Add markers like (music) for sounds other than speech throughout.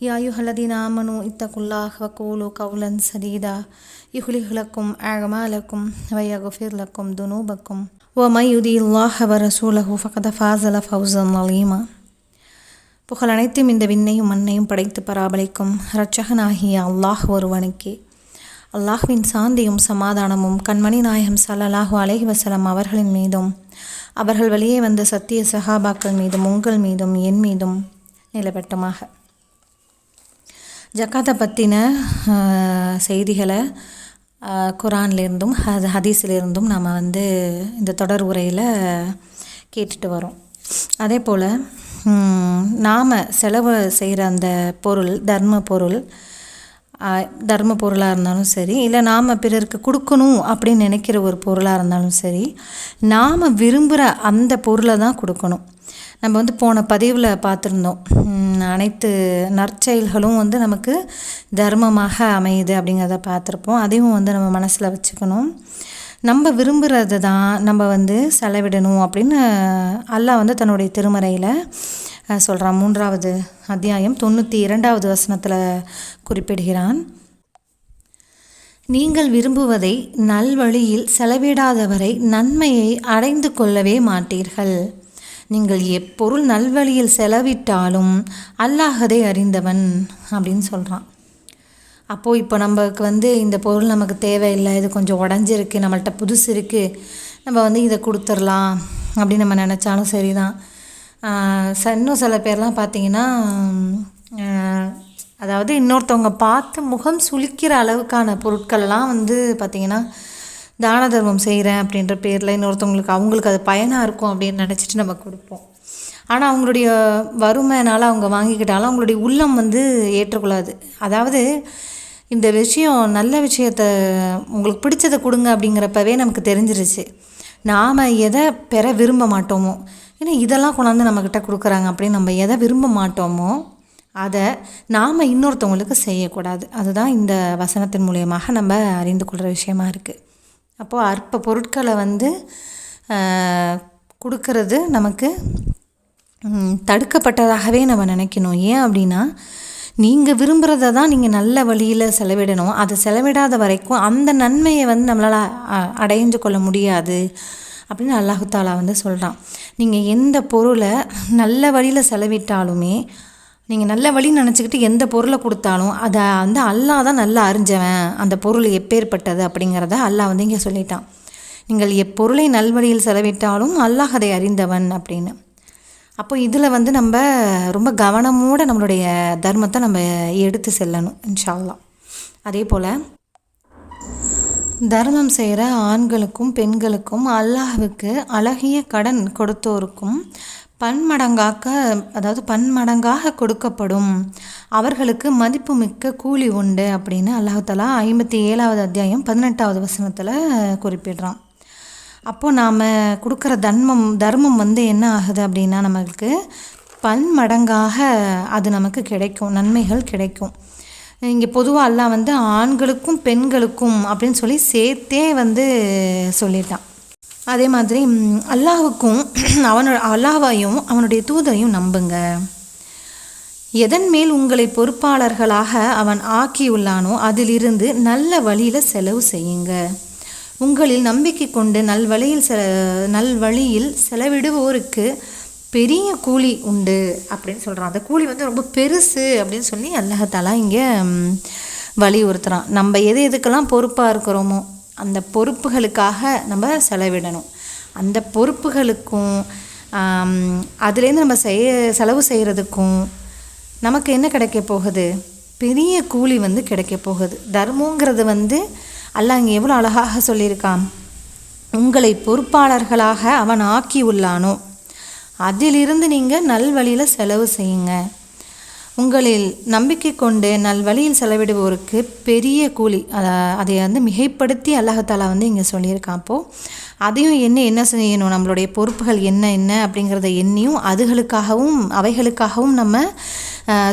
யாயு ஹலதினாமனு இத்தகுல்லாஹ் வக்கூலு கவுலன் சரீதா யுஹ்லிஹ்லக்கும் ஆகமாலக்கும் வயகுஃபிர்லக்கும் துனூபக்கும் ஒமையுதி இல்லாஹ் வரசூலஹு ஃபகத ஃபாசல ஃபவுசன் அலீமா புகழ் அனைத்தும் இந்த விண்ணையும் மண்ணையும் படைத்து பராபலிக்கும் இரட்சகனாகிய அல்லாஹ் ஒருவனுக்கே அல்லாஹ்வின் சாந்தியும் சமாதானமும் கண்மணி நாயகம் சல்லாஹு அலஹி வசலம் அவர்களின் மீதும் அவர்கள் வெளியே வந்த சத்திய சஹாபாக்கள் மீதும் உங்கள் மீதும் என் மீதும் நிலவட்டமாக ஜக்காத்தை பற்றின செய்திகளை குரான்லேருந்தும் ஹ ஹதீஸ்லேருந்தும் நாம் வந்து இந்த தொடர் உரையில் கேட்டுட்டு வரோம். அதே போல் நாம் செலவு செய்கிற அந்த பொருள் தர்ம பொருள் தர்ம பொருளாக இருந்தாலும் சரி இல்லை நாம் பிறருக்கு கொடுக்கணும் அப்படின்னு நினைக்கிற ஒரு பொருளாக இருந்தாலும் சரி நாம் விரும்புகிற அந்த பொருளை தான் கொடுக்கணும். நம்ம வந்து போன பதிவில் பார்த்துருந்தோம். அனைத்து நற்செயல்களும் வந்து நமக்கு தர்மமாக அமையுது அப்படிங்கிறத பார்த்துருப்போம். அதையும் வந்து நம்ம மனசில் வச்சுக்கணும். நம்ம விரும்புகிறத தான் நம்ம வந்து செலவிடணும் அப்படின்னு அல்லாஹ் வந்து தன்னுடைய திருமறையில் சொல்கிறான் மூன்றாவது அத்தியாயம் தொண்ணூற்றி இரண்டாவது வசனத்தில் குறிப்பிடுகிறான். நீங்கள் விரும்புவதை நல்வழியில் செலவிடாதவரை நன்மையை அடைந்து கொள்ளவே மாட்டீர்கள். நீங்கள் எப்பொருள் நல்வழியில் செலவிட்டாலும் அல்லாஹதை அறிந்தவன் அப்படின்னு சொல்கிறான் அப்போது இப்போ நமக்கு வந்து இந்த பொருள் நமக்கு தேவையில்லை இது கொஞ்சம் உடஞ்சிருக்கு நம்மள்கிட்ட புதுசு இருக்குது நம்ம வந்து இதை கொடுத்துர்லாம் அப்படின்னு நம்ம நினச்சாலும் சரி தான் இன்னும் சில பேர்லாம் பார்த்தீங்கன்னா அதாவது இன்னொருத்தவங்க பார்த்து முகம் சுளிக்கிற அளவுக்கான பொருட்களெல்லாம் வந்து பார்த்திங்கன்னா தான தர்மம் செய்கிறேன் அப்படின்ற பேரில் இன்னொருத்தவங்களுக்கு அவங்களுக்கு அது பயனாக இருக்கும் அப்படின்னு நினச்சிட்டு நம்ம கொடுப்போம். ஆனால் அவங்களுடைய வறுமையினால் அவங்க வாங்கிக்கிட்டாலும் அவங்களுடைய உள்ளம் வந்து ஏற்றுக்கொள்ளாது அதாவது இந்த விஷயம் நல்ல விஷயத்த உங்களுக்கு பிடிச்சதை கொடுங்க அப்படிங்கிறப்பவே நமக்கு தெரிஞ்சிருச்சு. நாம் எதை பெற விரும்ப மாட்டோமோ ஏன்னா இதெல்லாம் கொண்டாந்து நம்மக்கிட்ட கொடுக்குறாங்க அப்படின்னு நம்ம எதை விரும்ப மாட்டோமோ அதை நாம் இன்னொருத்தவங்களுக்கு செய்யக்கூடாது. அதுதான் இந்த வசனத்தின் மூலியமாக நம்ம அறிந்து கொள்கிற விஷயமா இருக்குது அப்போது அற்ப பொருட்களை வந்து கொடுக்கறது நமக்கு தடுக்கப்பட்டதாகவே நம்ம நினைக்கணும். ஏன் அப்படின்னா நீங்கள் விரும்புகிறத தான் நீங்கள் நல்ல வழியில் செலவிடணும். அதை செலவிடாத வரைக்கும் அந்த நன்மையை வந்து நம்மளால் அ- அடைஞ்சு கொள்ள முடியாது. அப்படின்னு அல்லாஹு தாலா வந்து சொல்கிறான் நீங்கள் எந்த பொருளை நல்ல வழியில் செலவிட்டாலுமே நீங்கள் நல்ல வழி நினச்சிக்கிட்டு எந்த பொருளை கொடுத்தாலும் அதை வந்து அல்லாஹ் தான் நல்லா அறிஞ்சவன். அந்த பொருள் எப்பேற்பட்டது அப்படிங்கிறத அல்லாஹ் வந்து இங்கே சொல்லிட்டான். நீங்கள் எப்பொருளை நல்வழியில் செலவிட்டாலும் அல்லாஹ் அதை அறிந்தவன் அப்படின்னு. அப்போ இதில் வந்து நம்ம ரொம்ப கவனமோடு நம்மளுடைய தர்மத்தை நம்ம எடுத்து செல்லணும் இன்ஷால்லாம் அதே போல் தர்மம் செய்கிற ஆண்களுக்கும் பெண்களுக்கும் அல்லாஹுக்கு அழகிய கடன் கொடுத்தோருக்கும் பன்மடங்காக்க அதாவது பன்மடங்காக கொடுக்கப்படும். அவர்களுக்கு மதிப்புமிக்க கூலி உண்டு அப்படின்னு அல்லாஹாலா ஐம்பத்தி ஏழாவது அத்தியாயம் பதினெட்டாவது வசனத்தில் குறிப்பிடுறான். அப்போது நாம் கொடுக்குற தர்மம் தர்மம் வந்து என்ன ஆகுது அப்படின்னா நம்மளுக்கு பன்மடங்காக அது நமக்கு கிடைக்கும் நன்மைகள் கிடைக்கும். இங்கே பொதுவாக எல்லாம் வந்து ஆண்களுக்கும் பெண்களுக்கும் அப்படின்னு சொல்லி சேர்த்தே வந்து சொல்லிட்டான். அதே மாதிரி அல்லாவுக்கும் (clears throat) அவனோட அல்லாவையும் அவனுடைய தூதரையும் நம்புங்க. எதன் மேல் உங்களை பொறுப்பாளர்களாக அவன் ஆக்கியுள்ளானோ அதிலிருந்து நல்ல வழியில் செலவு செய்யுங்க. உங்களில் நம்பிக்கை கொண்டு நல்வழியில் செல நல்வழியில் செலவிடுவோருக்கு பெரிய கூலி உண்டு அப்படின்னு சொல்கிறான் அந்த கூலி வந்து ரொம்ப பெருசு அப்படின்னு சொல்லி அல்லஹத்தாலா இங்கே வலியுறுத்துகிறான் நம்ம எது எதுக்கெல்லாம் பொறுப்பாக இருக்கிறோமோ அந்த பொறுப்புகளுக்காக நம்ம செலவிடணும். அந்த பொறுப்புகளுக்கும் அதுலேருந்து நம்ம செய்ய செலவு செய்கிறதுக்கும் நமக்கு என்ன கிடைக்க போகுது? பெரிய கூலி வந்து கிடைக்க போகுது. தர்மங்கிறது வந்து அல்லாஹ் இங்கே எவ்வளோ அழகாக சொல்லியிருக்கான். உங்களை பொறுப்பாளர்களாக அவன் ஆக்கி உள்ளானோ அதிலிருந்து நீங்கள் நல்வழியில் செலவு செய்யுங்க. உங்களில் நம்பிக்கை கொண்டு நல்வழியில் செலவிடுவோருக்கு பெரிய கூலி அதை அதை வந்து மிகைப்படுத்தி அல்லாஹாலா வந்து இங்கே சொல்லியிருக்கான் அப்போது அதையும் என்ன என்ன செய்யணும்? நம்மளுடைய பொறுப்புகள் என்ன என்ன அப்படிங்கிறத எண்ணியும் அதுகளுக்காகவும் அவைகளுக்காகவும் நம்ம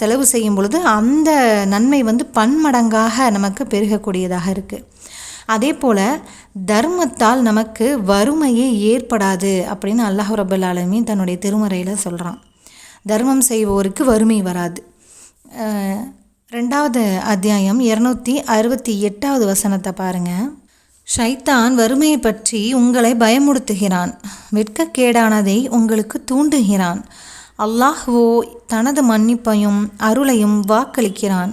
செலவு செய்யும் பொழுது அந்த நன்மை வந்து பன்மடங்காக நமக்கு பெருகக்கூடியதாக இருக்குது அதே போல் தர்மத்தால் நமக்கு வறுமையே ஏற்படாது அப்படின்னு அல்லாஹ் ரபுல் ஆலமீன் தன்னுடைய திருமறையில் சொல்கிறான் தர்மம் செய்வோருக்கு வறுமை வராது. ரெண்டாவது அத்தியாயம் இரநூத்தி அறுபத்தி எட்டாவது வசனத்தை பாருங்கள் ஷைத்தான் வறுமையை பற்றி உங்களை பயமுறுத்துகிறான். வெட்கக்கேடானதை உங்களுக்கு தூண்டுகிறான். அல்லாஹ்வோ தனது மன்னிப்பையும் அருளையும் வாக்களிக்கிறான்.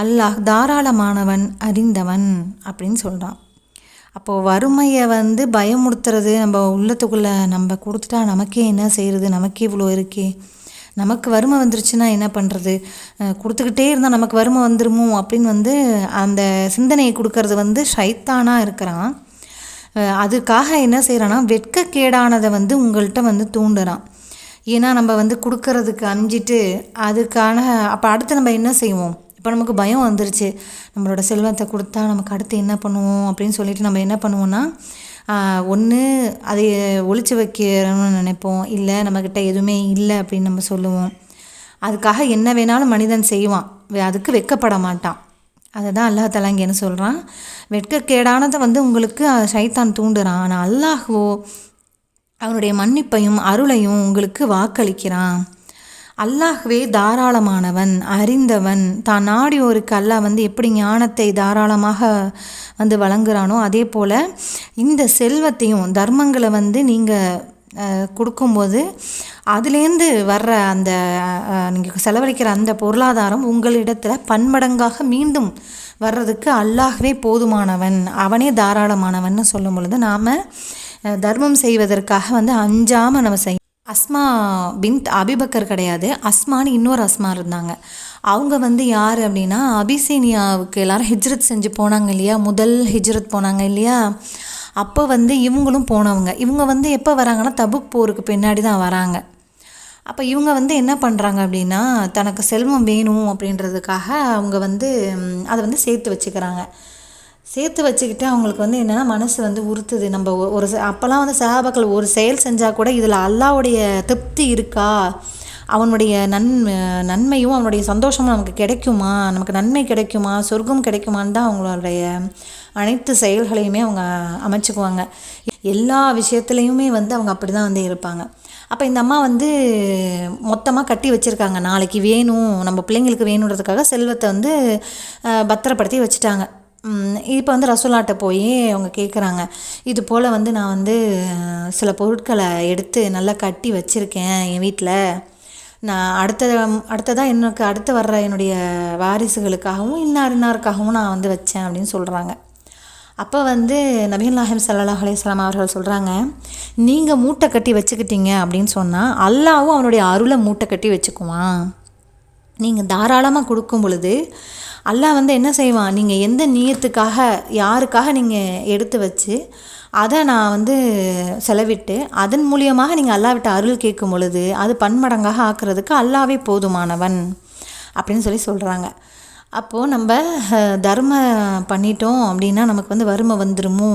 அல்லாஹ் தாராளமானவன் அறிந்தவன் அப்படின்னு சொல்கிறான் அப்போது வறுமையை வந்து பயமுறுத்துறது நம்ம உள்ளத்துக்குள்ளே நம்ம கொடுத்துட்டா நமக்கே என்ன செய்கிறது நமக்கே இவ்வளோ இருக்கே. நமக்கு வறுமை வந்துருச்சுன்னா என்ன பண்ணுறது கொடுத்துக்கிட்டே இருந்தால் நமக்கு வறுமை வந்துருமோ அப்படின்னு வந்து அந்த சிந்தனையை கொடுக்கறது வந்து ஷைத்தானாக இருக்கிறான். அதுக்காக என்ன செய்கிறான்னா வெட்கக்கேடானதை வந்து உங்கள்கிட்ட வந்து தூண்டுறான். ஏன்னா நம்ம வந்து கொடுக்கறதுக்கு அஞ்சிட்டு அதுக்கான அப்போ அடுத்து நம்ம என்ன செய்வோம்? இப்போ நமக்கு பயம் வந்துருச்சு. நம்மளோட செல்வத்தை கொடுத்தா நமக்கு அடுத்து என்ன பண்ணுவோம் அப்படின்னு சொல்லிட்டு நம்ம என்ன பண்ணுவோன்னா ஒன்று அதை ஒழிச்சு வைக்கிறோம்னு நினைப்போம். இல்லை நம்மக்கிட்ட எதுவுமே இல்லை அப்படின்னு நம்ம சொல்லுவோம். அதுக்காக என்ன வேணாலும் மனிதன் செய்வான். அதுக்கு வெக்கப்பட மாட்டான். அதை தான் அல்லா தலா இங்கே என்ன சொல்கிறான் வெட்கக்கேடானதை வந்து உங்களுக்கு சைத்தான் தூண்டுறான். ஆனால் அல்லாஹோ அவனுடைய மன்னிப்பையும் அருளையும் உங்களுக்கு வாக்களிக்கிறான். அல்லாஹ்வே தாராளமானவன் அறிந்தவன். தான் நாடியோருக்கு அல்லாஹ் வந்து எப்படி ஞானத்தை தாராளமாக வந்து வழங்குகிறானோ அதே போல் இந்த செல்வத்தையும் தர்மங்களை வந்து நீங்கள் கொடுக்கும்போது அதுலேருந்து வர்ற அந்த நீங்கள் செலவழிக்கிற அந்த பொருளாதாரம் உங்களிடத்தில் பன்மடங்காக மீண்டும் வர்றதுக்கு அல்லாஹ்வே போதுமானவன் அவனே தாராளமானவன் சொல்லும் பொழுது நாம் தர்மம் செய்வதற்காக வந்து அஞ்சாமல் நம்ம செய் அஸ்மா பின்த் அபிபக்கர் கிடையாது. அஸ்மான்னு இன்னொரு அஸ்மா இருந்தாங்க. அவங்க வந்து யார் அப்படின்னா அபிசீனியாவுக்கு எல்லாரும் ஹிஜ்ரத் செஞ்சு போனாங்க இல்லையா? முதல் ஹிஜ்ரத் போனாங்க இல்லையா? அப்போ வந்து இவங்களும் போனவங்க. இவங்க வந்து எப்போ வராங்கன்னா தபுக் போருக்கு பின்னாடி தான் வராங்க. அப்போ இவங்க வந்து என்ன பண்ணுறாங்க அப்படின்னா தனக்கு செல்வம் வேணும் அப்படின்றதுக்காக அவங்க வந்து அதை வந்து சேர்த்து வச்சுக்கிறாங்க. சேர்த்து வச்சுக்கிட்டு அவங்களுக்கு வந்து என்னென்னா மனசு வந்து உறுத்துது. நம்ம ஒரு அப்போல்லாம் வந்து சகாபாக்கள் ஒரு செயல் செஞ்சால் கூட இதில் அல்லாவுடைய திருப்தி இருக்கா? அவனுடைய நன் நன்மையும் அவனுடைய சந்தோஷமும் நமக்கு கிடைக்குமா? நமக்கு நன்மை கிடைக்குமா? சொர்க்கம் கிடைக்குமான்னு தான் அவங்களுடைய அனைத்து செயல்களையுமே அவங்க அமைச்சுக்குவாங்க. எல்லா விஷயத்துலையுமே வந்து அவங்க அப்படி தான் வந்து இருப்பாங்க. அப்போ இந்த அம்மா வந்து மொத்தமாக கட்டி வச்சுருக்காங்க. நாளைக்கு வேணும் நம்ம பிள்ளைங்களுக்கு வேணுன்றதுக்காக செல்வத்தை வந்து பத்திரப்படுத்தி வச்சுட்டாங்க. இப்போ வந்து ரசோலாட்ட போய் அவங்க கேட்குறாங்க இது போல் வந்து நான் வந்து சில பொருட்களை எடுத்து நல்லா கட்டி வச்சுருக்கேன் என் வீட்டில் நான் அடுத்த அடுத்ததாக எனக்கு அடுத்து வர்ற என்னுடைய வாரிசுகளுக்காகவும் இன்னார் இன்னாருக்காகவும் நான் வந்து வச்சேன் அப்படின்னு சொல்கிறாங்க அப்போ வந்து நபீன் நாஹிம் சல்லாஹ் அலையம் அவர்கள் சொல்கிறாங்க நீங்கள் மூட்டை கட்டி வச்சுக்கிட்டீங்க அப்படின்னு சொன்னால் அல்லாவும் அவனுடைய அருளை மூட்டை கட்டி வச்சுக்குவான். நீங்கள் தாராளமாக கொடுக்கும் பொழுது அல்லாஹ் வந்து என்ன செய்வான்? நீங்கள் எந்த நீயத்துக்காக யாருக்காக நீங்கள் எடுத்து வச்சு அதை நான் வந்து செலவிட்டு அதன் மூலியமாக நீங்கள் அல்லாவிட்ட அருள் கேட்கும் பொழுது அது பன்மடங்காக ஆக்குறதுக்கு அல்லாவே போதுமானவன் அப்படின்னு சொல்லி சொல்கிறாங்க அப்போது நம்ம தர்ம பண்ணிட்டோம் அப்படின்னா நமக்கு வந்து வறுமை வந்துருமோ?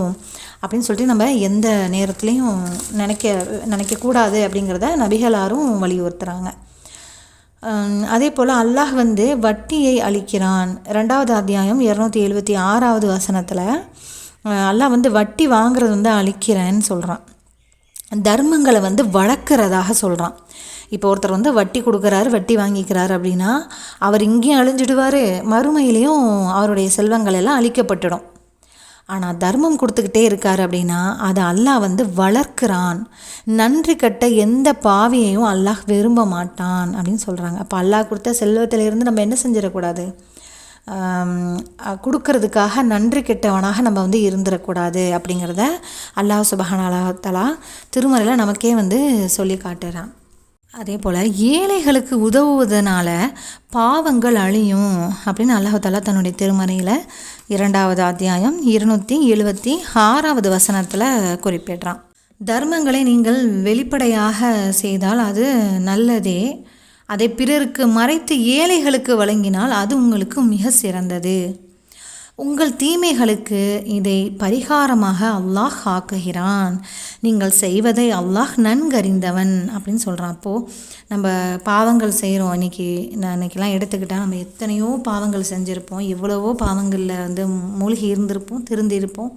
அப்படின்னு சொல்லிட்டு நம்ம எந்த நேரத்துலையும் நினைக்க நினைக்கக்கூடாது அப்படிங்கிறத நபிகளாரும் வலியுறுத்துகிறாங்க அதே போல் அல்லாஹ் வந்து வட்டியை அளிக்கிறான். ரெண்டாவது அத்தியாயம் இரநூத்தி எழுபத்தி ஆறாவது வசனத்தில் அல்லாஹ் வந்து வட்டி வாங்குறது வந்து அழிக்கிறேன்னு சொல்கிறான் தர்மங்களை வந்து வளர்க்குறதாக சொல்கிறான் இப்போ ஒருத்தர் வந்து வட்டி கொடுக்குறாரு வட்டி வாங்கிக்கிறாரு அப்படின்னா அவர் இங்கேயும் அழிஞ்சிடுவார் மறுமையிலையும் அவருடைய செல்வங்கள் எல்லாம் அழிக்கப்பட்டுடும். ஆனால் தர்மம் கொடுத்துக்கிட்டே இருக்கார் அப்படின்னா அதை அல்லாஹ் வந்து வளர்க்குறான். நன்றி கட்ட எந்த பாவியையும் அல்லாஹ் விரும்ப மாட்டான் அப்படின்னு சொல்கிறாங்க அப்போ அல்லாஹ் கொடுத்த செல்வத்திலேருந்து நம்ம என்ன செஞ்சிடக்கூடாது? கொடுக்கறதுக்காக நன்றி கெட்டவனாக நம்ம வந்து இருந்துடக்கூடாது அப்படிங்கிறத அல்லாஹ் சுபஹான் அல்லாஹலா திருமறையில் நமக்கே வந்து சொல்லி காட்டுறான். அதே போல் ஏழைகளுக்கு உதவுவதனால பாவங்கள் அழியும் அப்படின்னு அல்லாஹாலா தன்னுடைய திருமறையில் இரண்டாவது அத்தியாயம் இருநூற்றி எழுபத்தி ஆறாவது வசனத்தில் குறிப்பிடுறான். தர்மங்களை நீங்கள் வெளிப்படையாக செய்தால் அது நல்லதே. அதை பிறருக்கு மறைத்து ஏழைகளுக்கு வழங்கினால் அது உங்களுக்கு மிக சிறந்தது. உங்கள் தீமைகளுக்கு இதை பரிகாரமாக அல்லாஹ் ஆக்குகிறான். நீங்கள் செய்வதை அல்லாஹ் நன்கறிந்தவன் அப்படின்னு சொல்கிறான் அப்போது நம்ம பாவங்கள் செய்கிறோம் இன்றைக்கி நான் இன்றைக்கெலாம் எடுத்துக்கிட்டால் நம்ம எத்தனையோ பாவங்கள் செஞ்சுருப்போம். எவ்வளவோ பாவங்களில் வந்து மூழ்கி இருந்திருப்போம் திருந்திருப்போம்.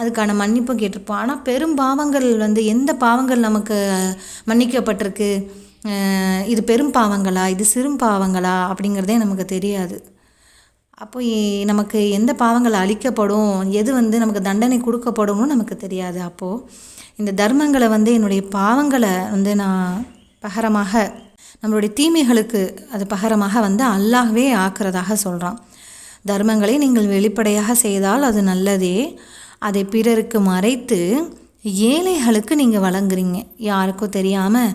அதுக்கான மன்னிப்பும் கேட்டிருப்போம். ஆனால் பெரும் பாவங்கள் வந்து எந்த பாவங்கள் நமக்கு மன்னிக்கப்பட்டிருக்கு? இது பெரும் பாவங்களா? இது சிறும் பாவங்களா? அப்படிங்கிறதே நமக்கு தெரியாது. அப்போ நமக்கு எந்த பாவங்கள் அழிக்கப்படும் எது வந்து நமக்கு தண்டனை கொடுக்கப்படும்னு நமக்கு தெரியாது. அப்போது இந்த தர்மங்களை வந்து என்னுடைய பாவங்களை வந்து நான் பகரமாக நம்மளுடைய தீமைகளுக்கு அது பகரமாக வந்து அல்லாகவே ஆக்கிறதாக சொல்கிறான் தர்மங்களை நீங்கள் வெளிப்படையாக செய்தால் அது நல்லதே. அதை பிறருக்கு மறைத்து ஏழைகளுக்கு நீங்கள் வழங்குறீங்க. யாருக்கும் தெரியாமல்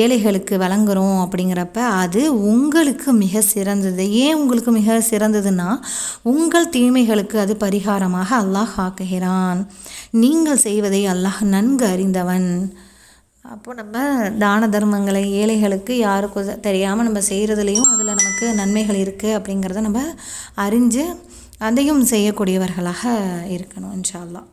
ஏழைகளுக்கு வழங்குகிறோம் அப்படிங்கிறப்ப அது உங்களுக்கு மிக சிறந்தது. ஏன் உங்களுக்கு மிக சிறந்ததுன்னா உங்கள் தீமைகளுக்கு அது பரிகாரமாக அல்லாஹ் ஆக்குகிறான். நீங்கள் செய்வதை அல்லாஹ் நன்கு அறிந்தவன். அப்போ நம்ம தான தர்மங்களை ஏழைகளுக்கு யாருக்கும் தெரியாமல் நம்ம செய்கிறதுலேயும் அதில் நமக்கு நன்மைகள் இருக்குது அப்படிங்கிறத நம்ம அறிஞ்சு அதையும் செய்யக்கூடியவர்களாக இருக்கணும் இன்ஷால்லாம்